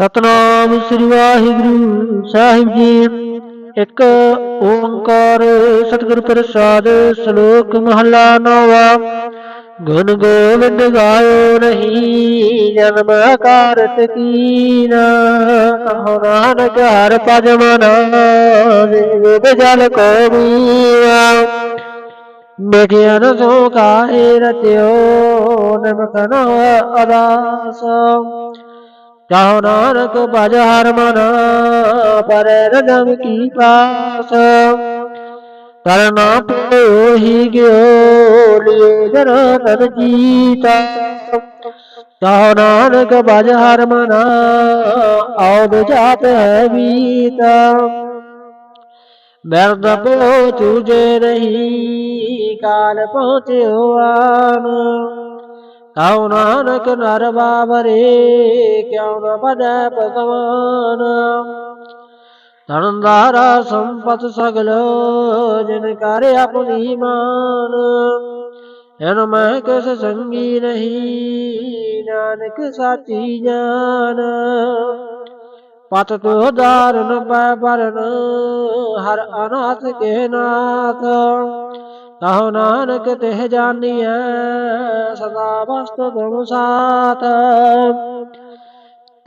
ਸਤਨਾਮ ਸ੍ਰੀ ਵਾਹਿਗੁਰੂ ਸਾਹਿਬ ਜੀ। ਇੱਕ ਓੰਕਾਰ ਸਤਿਗੁਰ ਪ੍ਰਸਾਦ ਸ਼ਲੋਕ ਮਹਲਾ ਨਵਾ। ਗੁਣ ਗੋਬਿੰਦ ਗਾਇਓ ਨਹੀਂ, ਜਨਮ ਕਾਰਤ ਕੀਨਾ। ਕਹੋ ਨਾਨਕ ਹਰ ਪਦ ਮਨਾ ਵੇਦ ਜਲ ਕੋ ਮੀਆ ਵਿਗਿਆਨ ਸੋ ਕਾਹੇ ਰਤਿਓ ਨਮਕ ਨ ਚਾਹੋ ਨਾਨਕ ਭਜ ਹਰ ਮਨ, ਪਰ ਰਜਮ ਕੀ ਪਾਸ। ਕਰਨਾ ਪਇਓ ਹੀ ਗਿਓ, ਲਿਓ ਜਰ ਤਨ ਜੀਤਾ। ਕਹੋ ਨਾਨਕ ਭਜ ਹਰ ਮਨ, ਆਉਦ ਜਾਤ ਹੈ ਬੀਤਾ ਬਿਰਦ ਪਿਓ ਤੁਝੇ ਨਹੀਂ ਕਾਲ ਪਹੁੰਚਿਓ ਆਨ। ਕਉ ਨਾਨਕ ਨਰ ਬਾਬਰੇ, ਕਿਉ ਨ ਭਜੈ ਭਗਵਾਨ? ਧਨਦਾਰਾ ਸੰਪਤ ਸਗਲ, ਜਿਨ ਕਰ ਆਪਣੀ ਮਾਨ। ਹਨ ਮੈਂ ਕਿਸ ਸੰਗੀ ਨਹੀਂ, ਨਾਨਕ ਸਾਚੀ ਜਾਨ। ਪਤ ਤੋ ਦਾਰਨ ਪੈ ਬਰਨ ਹਰ ਅਨਾਥ ਕੇ ਨਾਥ। ਕਹੋ ਨਾਨਕ ਤਿਹ ਜਾਣੀਐ ਸਦਾ ਵਸਤ ਤੁਮ ਸਾਥ।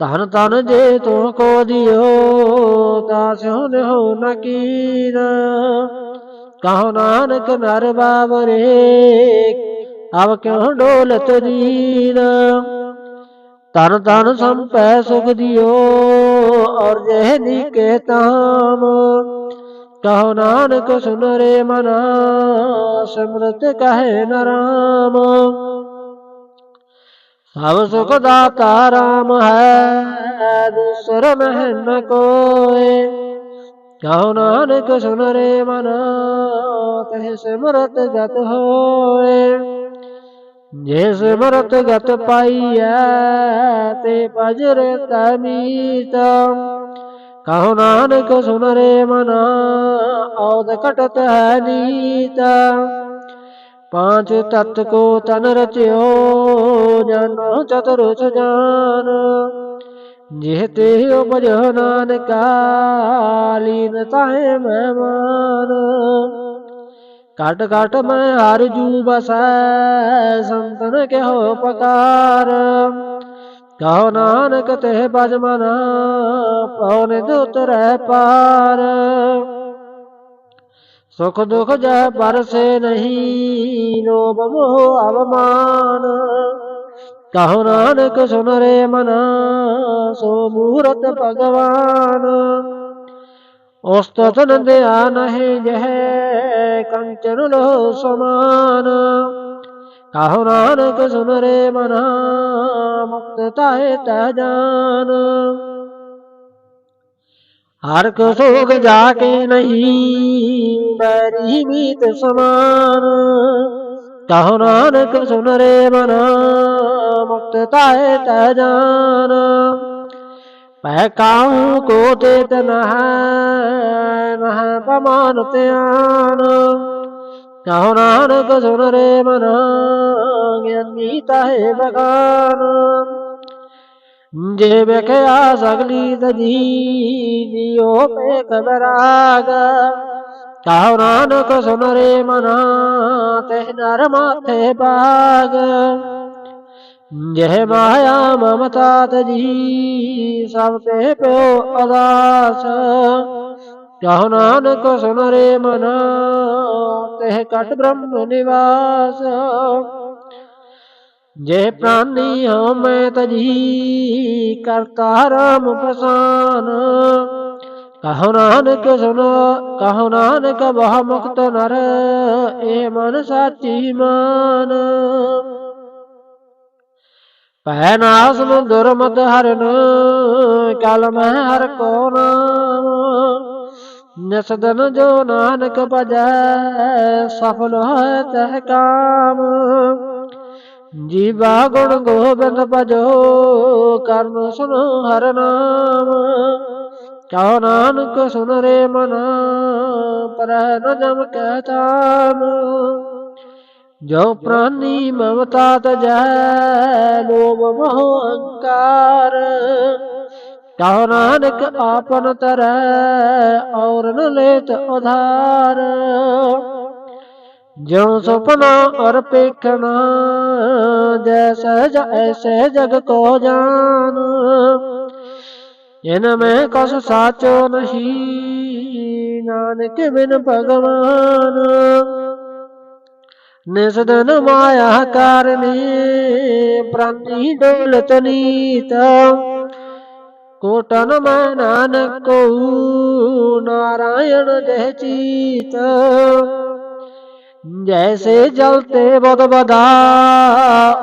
ਧਨ ਧਨ ਜੇ ਤੂੰ ਕੋ ਦਿਓ, ਤਾ ਸਿਉ ਨਿਹੋ ਨਕੀਰ। ਕਹੋ ਨਾਨਕ ਨਰ ਬਾਬਰੇ ਅਬ ਕਿਉ ਡੋਲਤ ਦੀਨ ਤਨ ਤਨ ਸੰਪੈ ਸੁਖ ਦਿਓ, ਔਰ ਜਹ ਨੀਕੇ ਤਾਮ ਕਹੋ ਨਾਨਕ ਸੁਨ ਰੇ ਮਨਾ, ਸਿਮਰਤ ਕਹੇ ਨਰਾਮ ਸਭ ਸੁਖ ਦਾਤਾ ਰਾਮ ਹੈ, ਦੂਸਰ ਮਹਿ ਨ ਕੋਏ। ਕਹੋ ਨਾਨਕ ਸੁਨ ਰੇ ਮਨਾ, ਤਹ ਸਿਮਰਤ ਗਤ ਹੋਏ। ਜੇ ਸਿਮਰਤ ਗਤ ਪਾਈਐ, ਤੇ ਭਜਰ ਤਮੀਤ ਕਹੋ ਨਾਨਕ ਸੁਨ ਰੇ ਮਨਾ ਔਦ ਘਟਤ ਹੈ ਨੀਤ। ਪਾਂਚ ਤਤ ਕੋ ਤਨ ਰਚਿਓ, ਜਾਨੋ ਚਤੁਰ ਸੁਜਾਨ ਜਿਹ ਤੇ ਉਪਜੋ ਨਾਨਕਾ, ਲੀਨ ਤਾਹੇ ਮਹਿਮਾਨ ਘਟ ਕਟ ਮੈਂ ਹਰ ਜੂ ਬਸੈ, ਸੰਤਨ ਕਹੋ ਪਕਾਰ। ਕਹੋ ਨਾਨਕ ਤੇ ਬਜਮਨਾ ਮਨਾ ਪਉਨ ਦੁਤਰੈ ਪਾਰ। ਸੁਖ ਦੁਖ ਜਹ ਪਰਸੇ ਨਹੀਂ, ਲੋਭ ਮੋਹ ਅਵਮਾਨ। ਕਹੋ ਨਾਨਕ ਸੁਨ ਰੇ ਮਨਾ, ਸੋ ਮੂਰਤ ਭਗਵਾਨ। ਉਸ ਉਸਤਤ ਨੰਦਿਆ ਨਹੀਂ ਜਹ, ਕੰਚਨ ਲੋ ਸਮਾਨ। ਕਹੋ ਨਾਨਕ ਸੁਨ ਰੇ ਮਨਾ, ਮੁਕਤ ਤਾਹੇ ਤੈ ਹਰ ਕੋ ਸੋਗ ਜਾ ਕੇ ਨਹੀਂ ਬੈਰੀ ਮੀਤ ਸਮਾਨ। ਕਹੋ ਨਾਨਕ ਸੁਨ ਰੇ ਮਨਾ, ਮੁਕਤ ਤਾਹੇ ਤੈ ਜਾਨ। ਪੈ ਕਾਹੂ ਕੋ ਤੇ ਤਨਹ ਨਹ ਪਮਾਨ ਧਿਆਨ। ਕਹੋ ਨਾਨਕ ਸੁਨ ਰੇ ਮਨਾ, ਗਿਆਨੀ ਤਾਹੇ ਬਗਾਨ ਜੇ ਵੇਖਿਆ ਸਗਲੀ ਤਜੀ ਦਿਓ ਪੇ ਕਬਰਾਗ ਕਹੋ ਨਾਨਕ ਸੁਨ ਰੇ ਮਨਾ, ਤੇ ਨਰ ਮਾਥੇ ਬਾਗ ਜਹ ਮਾਇਆ ਮਮਤਾ ਤਜੀ ਸਭ ਤੇ ਪਿਓ ਅਦਾਸ। ਕਹੋ ਨਾਨਕ ਸੁਨ ਰੇ ਮਨ ਤੇ ਕਟ ਬ੍ਰਹਮ ਨਿਵਾਸ। ਜੇ ਪ੍ਰਾਨੀ ਹਉ ਮੈਂ ਤਜੀ, ਕਰਤਾ ਰਾਮ ਪਸਾਨ ਕਹੋ ਨਾਨਕ ਸੁਨ, ਕਹੋ ਨਾਨਕ ਬਹੁ ਮੁਕਤ ਨਰ ਏ ਮਨ ਸਾਚੀ ਮਾਨ। ਪੈ ਨਾਸ ਦੁਰਮਤ ਹਰਨ, ਕਲ ਮੈਂ ਹਰ ਕੋ ਨਾਮ ਨਿਸਦਨ ਜੋ ਨਾਨਕ ਭਜੈ, ਸਫਲ ਹੋਇ ਤਹ ਕਾਮ। ਜੀਵਾ ਗੁਣ ਗੋਬਿੰਦ ਭਜੋ ਕਰਮ ਸੁਨੋ ਹਰ ਨਾਮ। ਕਹੋ ਨਾਨਕ ਸੁਨ ਰੇ ਮਨਾ ਪਰ ਨ ਜਮ ਕਹਿ ਤਾਮ। ਜੋ ਪ੍ਰਾਨੀ ਮਮਤਾ ਤਜੈ, ਲੋਭ ਮੋਹ ਅਹੰਕਾਰ ਕਹੋ ਨਾਨਕ ਆਪਨ ਤਰੈ, ਔਰ ਲੇਤ ਉਧਾਰ। ਜਿਉ ਸੁਪਨਾ ਅਰ ਪੇਖਣਾ ਜੈਸੈ ਜੈਸੇ ਜਗ ਕੋ ਜਾਨ। ਇਨ ਮੈਂ ਕਸ ਸਾਚੋ ਨਹੀਂ, ਨਾਨਕ ਬਿਨ ਭਗਵਾਨ। ਨਿਸ ਦਿਨ ਮਾਇਆ ਕਾਰਨੀ ਪ੍ਰਾਨੀ ਡੋਲਤ ਨੀਤ। ਕੋਟਨ ਮੈਂ ਨਾਨਕ ਕੋ ਨਾਰਾਇਣ ਜਹ ਚੀਤ। ਜੈਸੇ ਜਲ ਤੇ ਬਦ ਬਦਾ,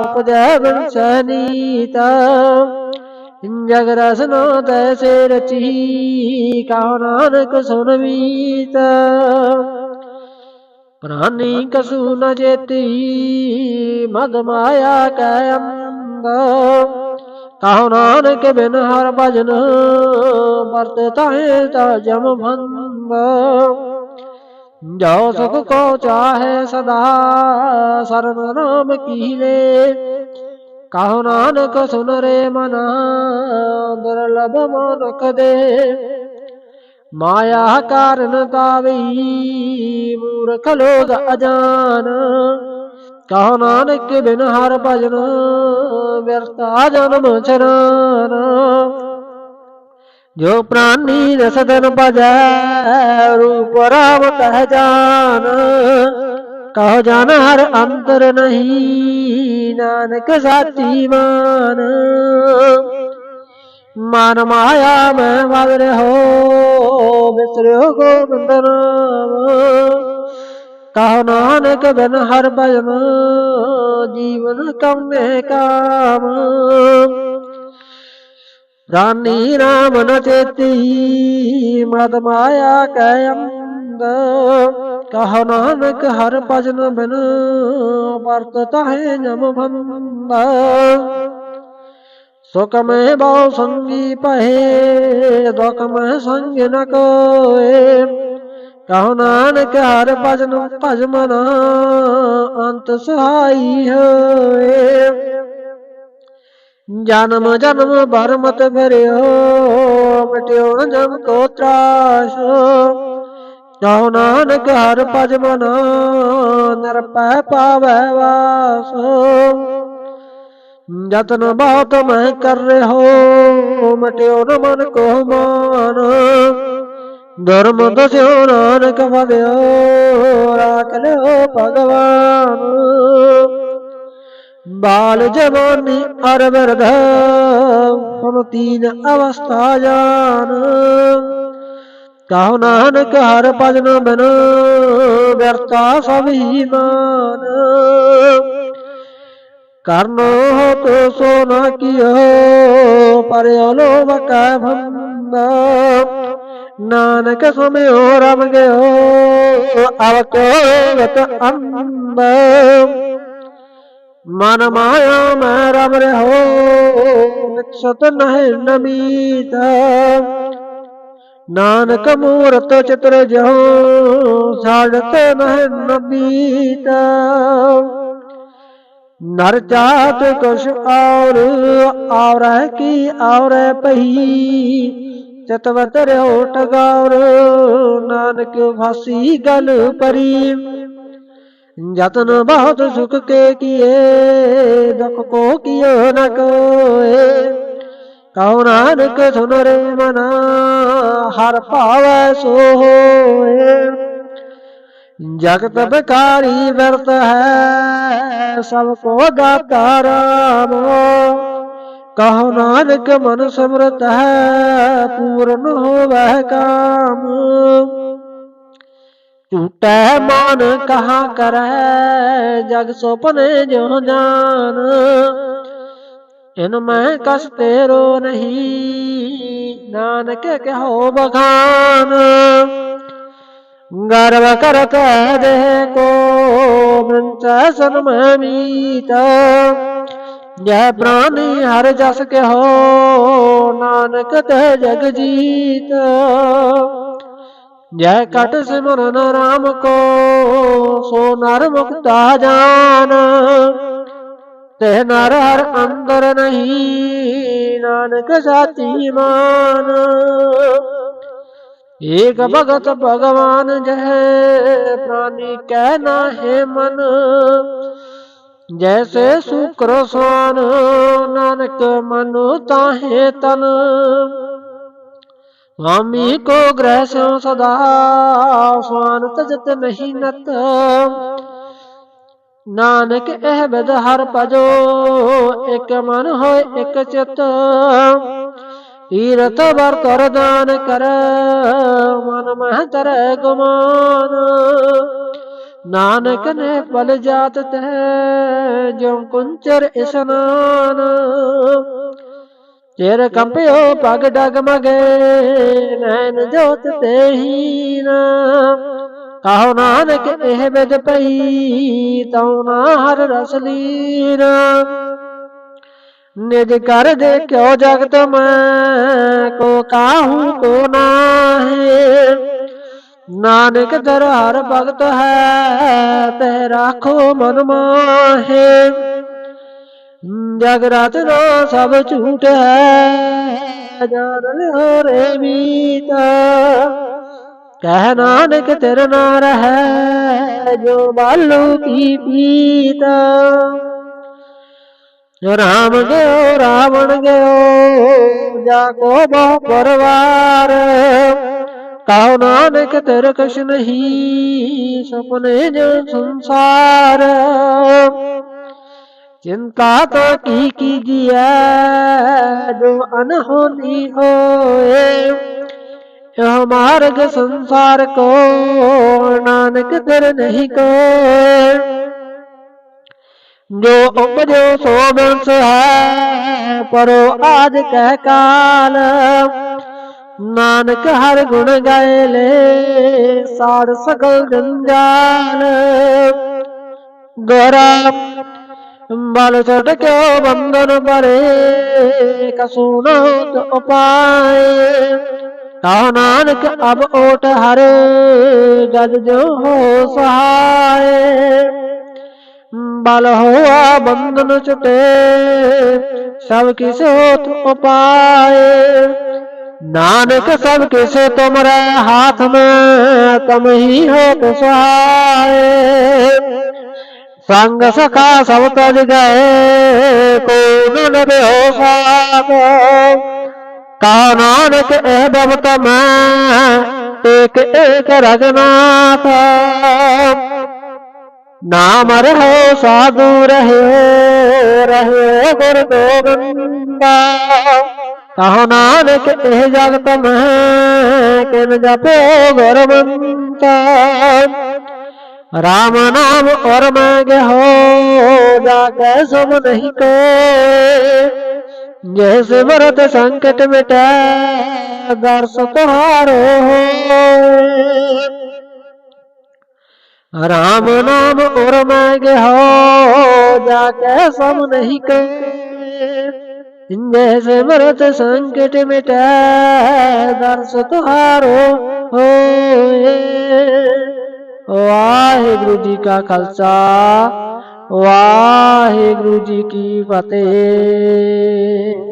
ਉਪਜੈ ਬਿਨ ਸਨੀਤ। ਜਗ ਰਸਨਾ ਤੈਸੇ ਰਚੀ ਕਹੋ ਨਾਨਕ ਸੁਨ ਮੀਤ। ਪ੍ਰਾਨੀ ਕਸੂ ਨ ਜੇਤੀ, ਮਦ ਮਾਇਆ ਕੈ ਅੰਗ ਕਹੋ ਨਾਨਕ ਬਿਨ ਹਰ ਭਜਨ ਵਰਤ ਤਾਹੇ ਤਾ ਜਮ ਭੰਗ ਜੋ ਸੁਖ ਕੋ ਚਾਹੇ ਸਦਾ ਸਰਨ ਨਾਮ ਕੀਲੇ ਕਹੋ ਨਾਨਕ ਸੁਨ ਰੇ ਮਨਾ, ਦੁਰਲਭ ਮਾਨਕ ਦੇ। ਮਾਇਆ ਕਾਰਨ ਤਾਵੀ ਮੂਰਖ ਲੋਗ ਅਜਾਨ। ਕਹੋ ਨਾਨਕ ਬਿਨ ਹਰ ਭਜਨ ਵਿਰਤਾ ਜਨਮ ਚਰਾਨ। ਜੋ ਪ੍ਰਾਨੀ ਰਸਦਨ ਭਜੈ, ਰੂਪ ਰਾਮ ਕਹਿ ਜਾਨ। ਕਹ ਜਾਨ ਹਰ ਅੰਤਰ ਨਹੀਂ, ਨਾਨਕ ਸਾਚੀ ਮਾਨ। ਮਨ ਮਾਇਆ ਮੈਂ ਵਗ ਰਹੋ ਵਿਸਰਿਓ ਗੋਬਿੰਦ ਨਾਮ। ਕਹੋ ਨਾਨਕ ਬਿਨ ਹਰ ਭਜਨ, ਜੀਵਨ ਕਮੇ ਕਾਮ। ਰਾਨੀ ਰਾਮ ਨ ਚੇਤੀ ਮਦ ਮਾਇਆ ਕੈ ਅੰਗ ਕਹੋ ਨਾਨਕ ਹਰ ਭਜਨ ਬਿਨ, ਵਰਤ ਤਾਹੇ ਜਮ ਭੰਗ ਸੁਖ ਮੈਂ ਬਹੁ ਸੰਗੀ ਪਹੇ ਦੁਖ ਮੈਂ ਸੰਗ ਨ ਕੋਏ। ਕਹੋ ਨਾਨਕ ਹਰ ਭਜਨ ਭਜ ਮਨਾ ਅੰਤ ਸਹਾਈ ਹੋਏ। ਜਨਮ ਜਨਮ ਭਰ ਮਤ ਭਰਿਓ ਜਮ ਕੋ ਤਰਾਸ। ਕਹੋ ਨਾਨਕ ਹਰ ਭਜ ਮਨਾ ਨਰਪੈ ਪਾਵੈ ਵਾਸ। ਜਤਨ ਬਹੁਤ ਮੈਂ ਕਰ ਰਹੋ, ਮਟਿਓ ਨ ਮਨ ਕੋ ਮਾਨ। ਧਰਮ ਦਸਿਓ ਨਾਨਕ ਭਗਿਓ ਰਾਖ ਲਿਓ ਭਗਵਾਨ ਬਾਲ ਜਵਾਨੀ ਅਰ ਬਿਰਧ ਹੁਣ ਤੀਨ ਅਵਸਥਾ ਜਾਨ ਕਹੋ ਨਾਨਕ ਹਰ ਭਜਨ ਬਿਨ ਵਿਰਤਾ ਸਭ ਹੀ ਮਾਨ ਕਰਨੋ ਹੋ ਤੋ ਸੋ ਨਾ ਕੀਓ ਪਰਿਓ ਲੋਭ ਕੈ ਭੰਦਾ ਨਾਨਕ ਸੁਮਿਓ ਰਮ ਗਿਓ, ਅਵ ਅੰਬ। ਮਨ ਮਾਇਆ ਮੈਂ ਰਮ ਰਹੋ ਵਿਕਸਤ ਨਹਿ ਨਮੀਤ। ਨਾਨਕ ਮੂਰਤ ਚਿਤਰ ਜਹੋ ਛਾੜਤ ਨਹਿ ਨਬੀਤ ਨਰ ਜਾਤ ਕੁਛ ਔਰ, ਔਰੈ ਕੀ ਔਰੈ ਪਹੀ ਚਤਵਤ ਰਿਓ ਟਗੌਰ ਨਾਨਕ ਫਾਸੀ ਗਲ ਪਰੀ ਜਤਨ ਬਹੁਤ ਸੁਖ ਕੇ ਕੀਏ, ਦੁਖ ਕੋ ਕੀਓ ਨ ਕੋਏ। ਕਉ ਨਾਨਕ ਸੁਨ ਰੇ ਮਨਾ, ਹਰ ਭਾਵੈ ਸੋ ਹੋਏ। ਜਗਤ ਬਕਾਰੀ ਵਰਤ ਹੈ, ਸਭ ਕੋ ਦਾਤਾ ਰਾਮ। ਕਹੋ ਨਾਨਕ ਮਨ ਸਮਰਤ ਹੈ, ਪੂਰਨ ਹੋਵੈ ਕਾਮ। ਟੂਟੈ ਮਨ ਕਹਾ ਕਰੈ ਜਗ ਸੁਪਨੇ ਜੋ ਜਾਨ। ਇਨ ਮੈਂ ਕਸ ਤੇਰੋ ਨਹੀਂ, ਨਾਨਕ ਕਹੋ ਬਖਾਨ। ਗਰਵ ਕਰਤ ਦੇ ਕੋ ਮੰਚ ਸਨਮੈ ਮੀਤ। ਜੈ ਪ੍ਰਾਨੀ ਹਰ ਜਸ ਕਹੋ, ਨਾਨਕ ਤੇ ਜਗ ਜੀਤ। ਜੈ ਕਟ ਸਿਮਰਨ ਰਾਮ ਕੋ, ਸੋ ਨਰ ਮੁਕਤਾ ਜਾਨ। ਤੇ ਨਰ ਹਰ ਅੰਦਰ ਨਹੀਂ, ਨਾਨਕ ਸਾਚੀ ਮਾਨ। ਏਕ ਭਗਤ ਭਗਵਾਨ ਜਹ, ਪ੍ਰਾਨੀ ਕਹਿ ਹੈ ਮਨ। ਜੈਸੇ ਸੁਕਰ ਸਵਾਨ ਨਾਨਕ ਮਨੁ ਤਾਹੇ ਤਨ। ਵਾਮੀ ਕੋ ਗ੍ਰਹਿ ਸਿਉ ਸਦਾ ਸਵਾਨ ਤਜਤ ਨਹੀਂ ਨਤ। ਨਾਨਕ ਇਹ ਬਿਦ ਹਰ ਭਜੋ, ਇਕ ਮਨ ਹੋਏ ਇਕ ਚਿਤ। ਤੀਰਥ ਵਰ ਕਰ ਦਾਨ ਕਰ, ਮਨ ਮਹਿ ਤਰ ਗੁਮਾਨ। ਨਾਨਕ ਨੇ ਪਲ ਜਾਤ ਤੈ ਜੋ ਕੁੰਚਰ ਇਸਨਾਨ। ਚਿਰ ਕੰਪਿਓ ਪਗ ਡਗਮਗੇ, ਨੈਣ ਜੋਤ ਤੇਹੀਨ ਕਹੋ ਨਾਨਕ ਇਹ ਬਿਦ ਪਈ, ਤਉ ਨਾ ਹਰ ਰਸ ਲੀਨ। ਨਿਜ ਕਰ ਦੇ ਕਿਉ ਜਗਤ ਮੈਂ, ਕੋ ਕਾਹੂ ਕੋ ਨਾਹੀ। ਨਾਨਕ ਦਰ ਹਰ ਭਗਤ ਹੈ, ਤੇ ਰਾਖੋ ਮਨ ਮਾਹੇ। ਜਗ ਰਾਤ ਨਾ ਸਭ ਝੂਠ ਹੈ ਜਾਣ ਲਿਓ ਰੇ ਮੀਤਾ। ਕਹਿ ਨਾਨਕ ਤੇਰੇ ਨਾਮ ਹੈ, ਜੋ ਬਾਲੂ ਕੀ ਪੀਤਾ। ਰਾਮ ਗਿਓ, ਰਾਵਣ ਗਿਓ, ਜਾ ਕੋ ਬਹੁ ਪਰਵਾਰ। ਕਹੋ ਨਾਨਕ ਤੇਰੇ ਕਛ ਨਹੀਂ ਸੁਪਨੇ ਜੋ ਸੰਸਾਰ। ਚਿੰਤਾ ਤੋ ਕੀ ਕੀਜੀਐ ਜੋ ਅਨਹੋਨੀ ਹੋਏ। ਇਹ ਮਾਰਗ ਸੰਸਾਰ ਕੋ, ਨਾਨਕ ਤੇਰੇ ਨਹੀਂ ਕੋਏ ਜੋ ਉਪਜੋ ਸੋ ਬੰਸ ਹੈ, ਪਰੋ ਆਜ ਕਹਿ ਕਾਲ। ਨਾਨਕ ਹਰ ਗੁਣ ਗਾਏ ਲੈ ਸਾੜ ਸਕਲ ਜੰਜਾਲ ਗੋਰਾ ਬਲ ਛੱਡ ਕਿਉ ਬੰਧਨ ਪਰੇ ਕਸੂ ਨ ਉਪਾਏ। ਕਹੋ ਨਾਨਕ ਅਬ ਓਟ ਹਰੇ, ਜਦ ਜੋ ਹੋ ਸਹਾਏ। ਬਲ ਹੋਆ ਬੰਧਨ ਛੁਟੇ, ਸਭ ਕਿਸ ਹੋਤ ਉਪਾਏ। ਨਾਨਕ ਸਭ ਕਿਸੇ ਤੁਮਰੇ ਹਾਥ ਮੈਂ, ਤਮ ਹੀ ਹੋਤ ਸਹਾਏ। ਸੰਗ ਸਖਾ ਸਭ ਤਜ ਗਏ ਕੋ ਨ ਬਿਓ ਸਾਥ ਕਾ ਨਾਨਕ ਇਹ ਬਵਤ ਮੈਂ ਏਕ ਏਕ ਰਗਨਾਥ ਨਾਮ ਰਹੋ ਸਾਧੂ ਰਹੇ ਰਹੇ ਗੁਰ ਗੋਬਿੰਦਾ। ਕਹੋ ਨਾਨਕ ਇਹ ਜਗਤ ਮੈਂ ਕਿਨ ਜਪੋ ਗੁਰਮੰਤਾ ਰਾਮ ਨਾਮ ਔਰ ਮੈਂ ਹੋ ਜਾ ਕੇ ਸਭ ਨਹੀਂ ਕੋ। ਜੈ ਸਿਮਰਤ ਸੰਕਟ ਮਿਟੈ, ਦਰਸ ਤੁਹਾਰੋ। ਹੋਏ ਰਾਮ ਨਾਮ ਔਰ ਮੈਂ ਹੋ ਜਾ ਕੇ ਸਭ ਨਹੀਂ ਕਹੇ ਜੈ ਸਿਮਰਤ ਸੰਕਟ ਮਿਟੈ ਦਰਸ ਤੁਹਾਰੋ ਹੋਏ। ਵਾਹਿਗੁਰੂ ਜੀ ਕਾ ਖਾਲਸਾ, ਵਾਹਿਗੁਰੂ ਜੀ ਕੀ ਫਤਿਹ।